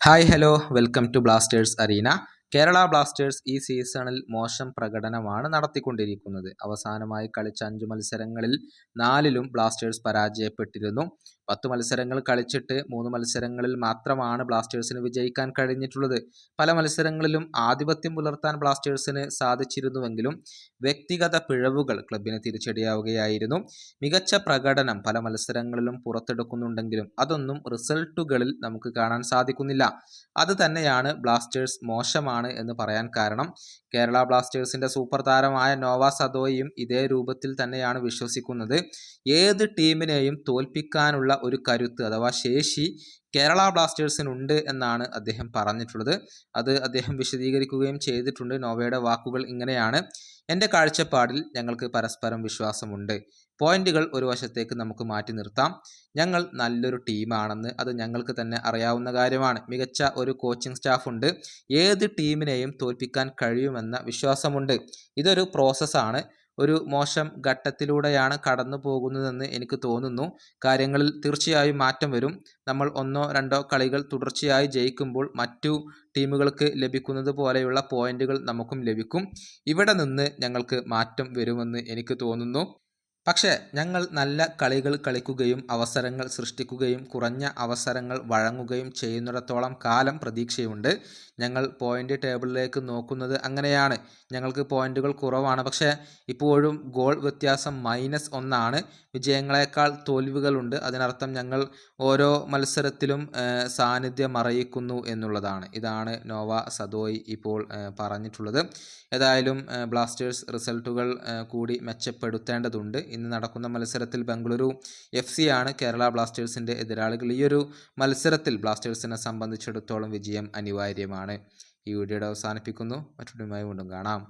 hi hello welcome to Blasters arena Kerala Blasters ഈ സീസണിൽ മോശം പ്രകടനമാണ് നടത്തിക്കൊണ്ടിരിക്കുന്നത്. അവസാനമായി കളിച്ച അഞ്ച് മത്സരങ്ങളിൽ നാലിലും ബ്ലാസ്റ്റേഴ്സ് പരാജയപ്പെട്ടിരുന്നു. പത്ത് മത്സരങ്ങൾ കളിച്ചിട്ട് മൂന്ന് മത്സരങ്ങളിൽ മാത്രമാണ് ബ്ലാസ്റ്റേഴ്സിന് വിജയിക്കാൻ കഴിഞ്ഞിട്ടുള്ളത്. പല മത്സരങ്ങളിലും ആധിപത്യം പുലർത്താൻ ബ്ലാസ്റ്റേഴ്സിന് സാധിച്ചിരുന്നുവെങ്കിലും വ്യക്തിഗത പിഴവുകൾ ക്ലബിന് തിരിച്ചടിയാവുകയായിരുന്നു. മികച്ച പ്രകടനം പല മത്സരങ്ങളിലും പുറത്തെടുക്കുന്നുണ്ടെങ്കിലും അതൊന്നും റിസൾട്ടുകളിൽ നമുക്ക് കാണാൻ സാധിക്കുന്നില്ല. അത് തന്നെയാണ് ബ്ലാസ്റ്റേഴ്സ് മോശമാണ് എന്ന് പറയാൻ കാരണം. കേരള ബ്ലാസ്റ്റേഴ്സിന്റെ സൂപ്പർ താരമായ നോവ സദോയും ഇതേ രൂപത്തിൽ തന്നെയാണ് വിശ്വസിക്കുന്നത്. ഏത് ടീമിനെയും തോൽപ്പിക്കാനുള്ള ഒരു കരുത്ത് അഥവാ ശേഷി കേരള ബ്ലാസ്റ്റേഴ്സിനുണ്ട് എന്നാണ് അദ്ദേഹം പറഞ്ഞിട്ടുള്ളത്. അത് അദ്ദേഹം വിശദീകരിക്കുകയും ചെയ്തിട്ടുണ്ട്. നോവയുടെ വാക്കുകൾ ഇങ്ങനെയാണ്. എന്റെ കാഴ്ചപ്പാടിൽ ഞങ്ങൾക്ക് പരസ്പരം വിശ്വാസമുണ്ട്. പോയിന്റുകൾ ഒരു വശത്തേക്ക് നമുക്ക് മാറ്റി നിർത്താം. ഞങ്ങൾ നല്ലൊരു ടീമാണെന്ന് അത് ഞങ്ങൾക്ക് തന്നെ അറിയാവുന്ന കാര്യമാണ്. മികച്ച ഒരു കോച്ചിങ് സ്റ്റാഫ് ഉണ്ട്. ഏത് ടീമിനെയും തോൽപ്പിക്കാൻ കഴിയുമെന്ന വിശ്വാസമുണ്ട്. ഇതൊരു പ്രോസസ്സാണ് ഒരു മോശം ഘട്ടത്തിലൂടെയാണ് കടന്നു പോകുന്നതെന്ന് എനിക്ക് തോന്നുന്നു. കാര്യങ്ങളിൽ തീർച്ചയായും മാറ്റം വരും. നമ്മൾ ഒന്നോ രണ്ടോ കളികൾ തുടർച്ചയായി ജയിക്കുമ്പോൾ മറ്റു ടീമുകൾക്ക് ലഭിക്കുന്നത് പോലെയുള്ള പോയിന്റുകൾ നമുക്കും ലഭിക്കും. ഇവിടെ നിന്ന് ഞങ്ങൾക്ക് മാറ്റം വരുമെന്ന് എനിക്ക് തോന്നുന്നു. പക്ഷേ ഞങ്ങൾ നല്ല കളികൾ കളിക്കുകയും അവസരങ്ങൾ സൃഷ്ടിക്കുകയും കുറഞ്ഞ അവസരങ്ങൾ വഴങ്ങുകയും ചെയ്യുന്നിടത്തോളം കാലം പ്രതീക്ഷയുണ്ട്. ഞങ്ങൾ പോയിന്റ് ടേബിളിലേക്ക് നോക്കുന്നത് അങ്ങനെയാണ്. ഞങ്ങൾക്ക് പോയിന്റുകൾ കുറവാണ്. പക്ഷേ ഇപ്പോഴും ഗോൾ വ്യത്യാസം മൈനസ് ഒന്നാണ്. വിജയങ്ങളെക്കാൾ തോൽവികളുണ്ട്. അതിനർത്ഥം ഞങ്ങൾ ഓരോ മത്സരത്തിലും സാന്നിധ്യം അറിയിക്കുന്നു എന്നുള്ളതാണ്. ഇതാണ് നോവ സദോയ് ഇപ്പോൾ പറഞ്ഞിട്ടുള്ളത്. ഏതായാലും ബ്ലാസ്റ്റേഴ്സ് റിസൾട്ടുകൾ കൂടി മെച്ചപ്പെടുത്തേണ്ടതുണ്ട്. ഇന്ന് നടക്കുന്ന മത്സരത്തിൽ ബംഗളൂരു എഫ് സി ആണ് കേരള ബ്ലാസ്റ്റേഴ്സിന്റെ എതിരാളികൾ. ഈ ഒരു മത്സരത്തിൽ ബ്ലാസ്റ്റേഴ്സിനെ സംബന്ധിച്ചിടത്തോളം വിജയം അനിവാര്യമാണ്. ഈ വീഡിയോയുടെ അവസാനിപ്പിക്കുന്നു. മറ്റൊരുമായി വീണ്ടും കാണാം.